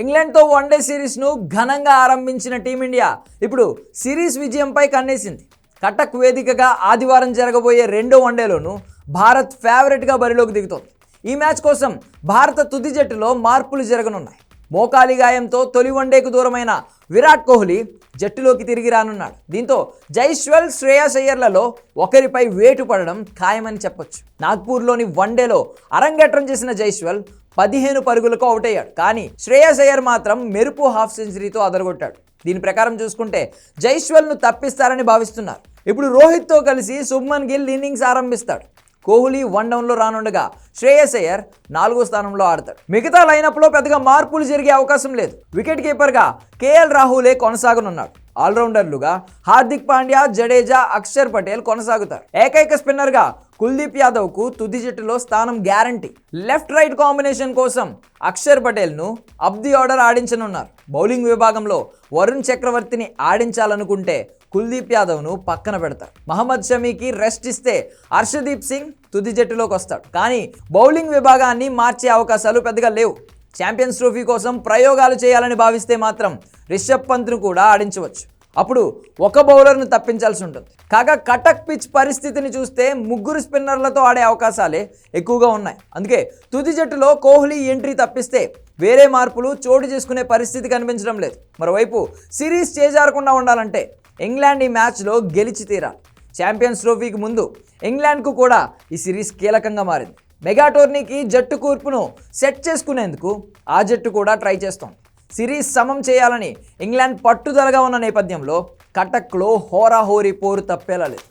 ఇంగ్లాండ్తో one day సిరీస్ను ఘనంగా ఆరంభించిన టీమిండియా ఇప్పుడు సిరీస్ విజయంపై కన్నేసింది. కటక్ వేదికగా ఆదివారం జరగబోయే రెండో వన్డేలోనూ భారత్ ఫేవరెట్గా బరిలోకి దిగుతోంది. ఈ మ్యాచ్ కోసం భారత తుది జట్టులో మార్పులు జరగనున్నాయి. మోకాలి గాయంతో తొలి వన్డేకు దూరమైన విరాట్ కోహ్లీ జట్టులోకి తిరిగి రానున్నాడు. దీంతో జైస్వల్ శ్రేయస్ అయ్యర్లలో ఒకరిపై వేటు పడడం ఖాయమని చెప్పొచ్చు. నాగ్పూర్లోని వన్డేలో అరంగేట్రం చేసిన జైస్వల్ పదిహేను పరుగులకు అవుట్ అయ్యాడు. కానీ శ్రేయస్ అయ్యర్ మాత్రం మెరుపు హాఫ్ సెంచరీతో అదరగొట్టాడు. దీని ప్రకారం చూసుకుంటే జైస్వల్ను తప్పిస్తారని భావిస్తున్నారు. ఇప్పుడు రోహిత్తో కలిసి శుభ్మన్ గిల్ ఇన్నింగ్స్ ఆరంభిస్తాడు. కోహ్లీ వన్ డౌన్లో రానుండగా శ్రేయస్ అయ్యర్ నాలుగో స్థానంలో ఆడతాడు. మిగతా లైనప్లో పెద్దగా మార్పులు జరిగే అవకాశం లేదు. వికెట్ కీపర్గా కేఎల్ రాహులే కొనసాగనున్నాడు ఆల్రౌండర్లుగా హార్దిక్ పాండ్యా జడేజా అక్షర్ పటేల్ కొనసాగుతారు. ఏకైక స్పిన్నర్గా కుల్దీప్ యాదవ్కు తుది జట్టులో స్థానం గ్యారంటీ. లెఫ్ట్ రైట్ కాంబినేషన్ కోసం అక్షర్ పటేల్ను అబ్ ది ఆర్డర్ ఆడించనున్నారు. బౌలింగ్ విభాగంలో వరుణ్ చక్రవర్తిని ఆడించాలనుకుంటే కుల్దీప్ యాదవ్ను పక్కన పెడతారు. మహమ్మద్ షమీకి రెస్ట్ ఇస్తే హర్షదీప్ సింగ్ తుది జట్టులోకి వస్తాడు. కానీ బౌలింగ్ విభాగాన్ని మార్చే అవకాశాలు పెద్దగా లేవు. ఛాంపియన్స్ ట్రోఫీ కోసం ప్రయోగాలు చేయాలని భావిస్తే మాత్రం రిషబ్ పంత్ను కూడా ఆడించవచ్చు. అప్పుడు ఒక బౌలర్ను తప్పించాల్సి ఉంటుంది. కాగా కటక్ పిచ్ పరిస్థితిని చూస్తే ముగ్గురు స్పిన్నర్లతో ఆడే అవకాశాలే ఎక్కువగా ఉన్నాయి. అందుకే తుది జట్టులో కోహ్లీ ఎంట్రీ తప్పిస్తే వేరే మార్పులు చోటు చేసుకునే పరిస్థితి కనిపించడం లేదు. మరోవైపు సిరీస్ చేజారకుండా ఉండాలంటే ఇంగ్లాండ్ ఈ మ్యాచ్లో గెలిచి తీరాలి. ఛాంపియన్స్ ట్రోఫీకి ముందు ఇంగ్లాండ్కు కూడా ఈ సిరీస్ కీలకంగా మారింది. మెగా టోర్నీకి జట్టు కూర్పును సెట్ చేసుకునేందుకు ఆ జట్టు కూడా ట్రై చేస్తోంది. సిరీస్ సమం చేయాలని ఇంగ్లాండ్ పట్టుదలగా ఉన్న నేపథ్యంలో కటక్లో హోరాహోరీ పోరు తప్పేలా లేదు.